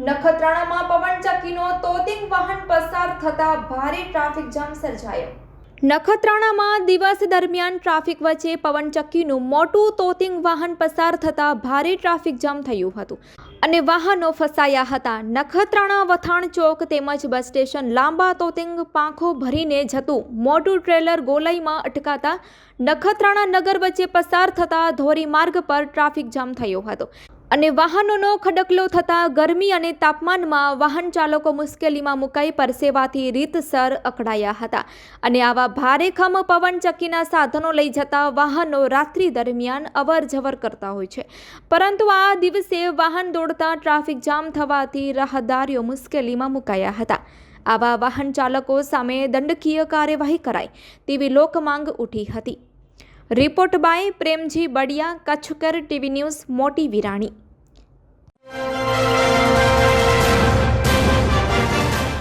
નખત્રાણામાં પવનચક્કીનો તોતિંગ વાહન પસાર થતા ભારે ટ્રાફિક જામ સર્જાયો. નખત્રાણામાં દિવસ દરમિયાન ટ્રાફિક વચ્ચે પવનચક્કીનું મોટું તોતિંગ વાહન પસાર થતાં ભારે ટ્રાફિક જામ થયું હતું. અને વાહનો ફસાયા હતા. નખત્રાણા વથાણ ચોક તેમજ બસ સ્ટેશન લાંબા તોતિંગ પાંખો ભરીને જતું મોટું ટ્રેલર ગોલાઈમાં અટકાતા નખત્રાણા નગર વચ્ચે પસાર થતાં ધોરીમાર્ગ પર ટ્રાફિક જામ થયો હતો. અને વાહનોનો ખડકલો થતાં ગરમી અને તાપમાનમાં વાહન ચાલકો મુશ્કેલીમાં મુકાઈ પરસેવાથી રીતસર અકળાયા હતા. અને આવા ભારેખમ પવનચક્કીના સાધનો લઈ જતા વાહનો રાત્રિ દરમિયાન અવર જવર કરતા હોય છે. પરંતુ આ દિવસે વાહન દોડતા ટ્રાફિક જામ થવાથી રાહદારીઓ મુશ્કેલીમાં મુકાયા હતા. આવા વાહન ચાલકો સામે દંડકીય કાર્યવાહી કરાય તેવી લોકમાંગ ઉઠી હતી. રિપોર્ટ બાય પ્રેમજી બડિયા કચ્છકર ટીવી ન્યૂઝ મોટી વિરાણી.